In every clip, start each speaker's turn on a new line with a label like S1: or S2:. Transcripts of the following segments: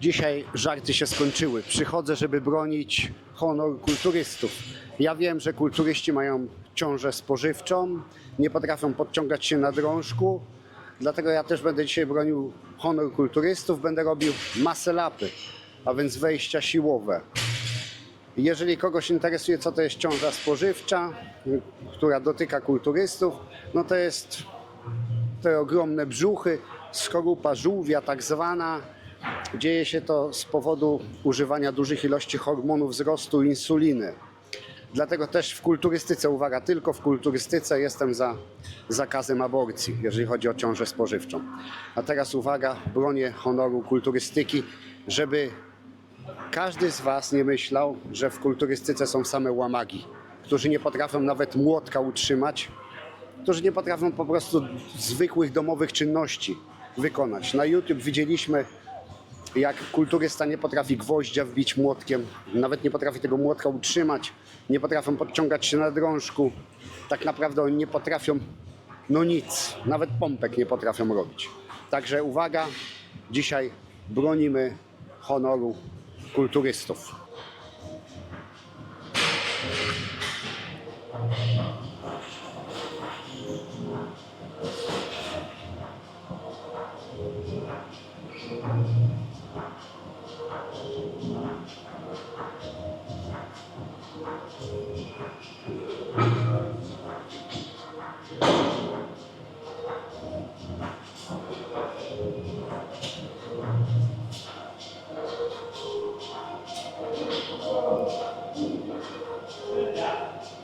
S1: Dzisiaj żarty się skończyły. Przychodzę, żeby bronić honor kulturystów. Ja wiem, że kulturyści mają ciążę spożywczą, nie potrafią podciągać się na drążku, dlatego ja też będę dzisiaj bronił honor kulturystów, będę robił masę lapy, a więc wejścia siłowe. Jeżeli kogoś interesuje, co to jest ciąża spożywcza, która dotyka kulturystów, no to jest te ogromne brzuchy, skorupa żółwia tak zwana. Dzieje się to z powodu używania dużych ilości hormonów wzrostu insuliny. Dlatego też w kulturystyce, uwaga, tylko w kulturystyce jestem za zakazem aborcji, jeżeli chodzi o ciążę spożywczą. A teraz uwaga, bronię honoru kulturystyki, żeby każdy z Was nie myślał, że w kulturystyce są same łamagi, którzy nie potrafią nawet młotka utrzymać, którzy nie potrafią po prostu zwykłych domowych czynności wykonać. Na YouTube widzieliśmy, jak kulturysta nie potrafi gwoździa wbić młotkiem, nawet nie potrafi tego młotka utrzymać, nie potrafią podciągać się na drążku. Tak naprawdę oni nie potrafią, no nic, nawet pompek nie potrafią robić. Także uwaga, dzisiaj bronimy honoru kulturystów.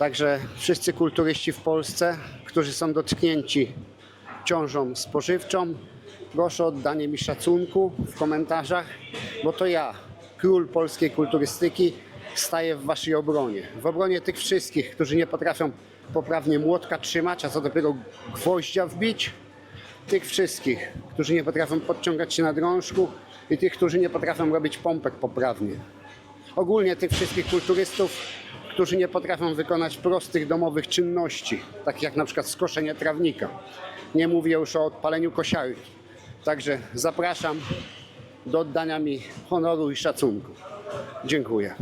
S1: Także wszyscy kulturyści w Polsce, którzy są dotknięci ciążą spożywczą, proszę o oddanie mi szacunku w komentarzach, bo to ja, król polskiej kulturystyki, staję w waszej obronie. W obronie tych wszystkich, którzy nie potrafią poprawnie młotka trzymać, a co dopiero gwoździa wbić, tych wszystkich, którzy nie potrafią podciągać się na drążku i tych, którzy nie potrafią robić pompek poprawnie. Ogólnie tych wszystkich kulturystów, którzy nie potrafią wykonać prostych domowych czynności, takich jak na przykład skoszenie trawnika. Nie mówię już o odpaleniu kosiarki. Także zapraszam do oddania mi honoru i szacunku. Dziękuję.